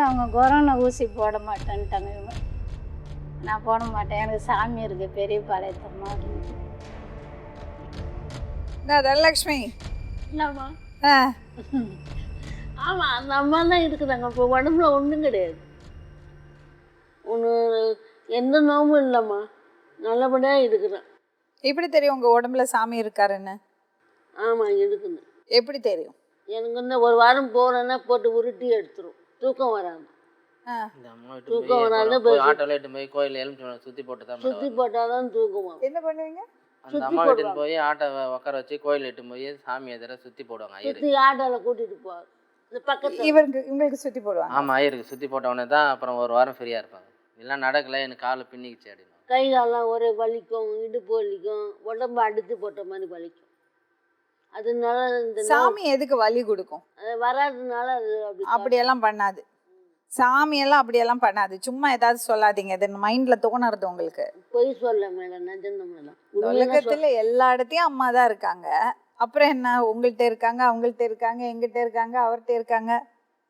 அவங்க கொரோனா ஊசி போட மாட்டேன்ட்டாங்க இவங்க. நான் போட மாட்டேன். எனக்கு சாமி இருக்கு பெரிய பாளையத்தம்மா அப்படின்னு. என்ன தனலக்ஷ்மி. இல்லைம்மா ஆ. ஆமாம் அந்த அம்மா தான் இருக்குதாங்க. இப்போ உடம்புல ஒன்றும் கிடையாது. ஒன்று எந்த நோவும் இல்லைம்மா. நல்லபடியாக இருக்கிறேன் எப்படி தெரியும் உங்க உடம்புல சாமி இருக்காருன்னு? ஆமாம் இருக்குது எப்படி தெரியும்? எனக்கு வந்து ஒரு வாரம் போகிறேன்னா போட்டு உருட்டி எடுத்துரும். தூக்கம் வராது விட்டு தூக்கம் போய் வராது, ஆட்டோல இட்டு போய் கோயில் எலுமிச்சம்பழம் சுத்தி போட்டு தான் சுற்றி மேடம் போட்டால் தான் தூக்கம் வரும். என்ன பண்ணுவீங்க? அந்த சுத்தி அம்மா போடுவாங்க. போய் ஆட்டோ உட்கார வச்சு கோயில் இட்டு போய் சாமி எதிர சுத்தி போடுவாங்க ஐயரு சுற்றி ஆட்டோவில் கூட்டிகிட்டு போவார் இந்த பக்கத்தில். இவருக்கு இவங்களுக்கு சுத்தி போடுவாங்க. ஆமா ஐயருக்கு சுத்தி போட்ட உடனே தான் அப்புறம் ஒரு வாரம் ஃப்ரீயா இருப்பாங்க. எல்லாம் நடக்கல எனக்கு கால் பின்னிக்கிச்சு அப்படின்னு கை காலெல்லாம் ஒரே வலிக்கும் இடுப்பு வலிக்கும் உடம்பு அடித்து போட்ட மாதிரி வலிக்கும். அதனால இந்த சாமி எதுக்கு வலி கொடுக்கும்? அது அப்படி அப்படியெல்லாம் பண்ணாது. சாமி எல்லாம் அப்படியெல்லாம் பண்ணாது. சும்மா ஏதாவது சொல்லாதீங்க. இது மைண்ட்ல தோணுறது உங்களுக்கு. பொய் சொல்ல மேடம். உலகத்துல எல்லா இடத்தையும் அம்மா தான் இருக்காங்க. அப்புறம் என்ன? உங்கள்கிட்ட இருக்காங்க அவங்கள்ட்ட இருக்காங்க எங்கிட்ட இருக்காங்க அவர்கிட்ட இருக்காங்க.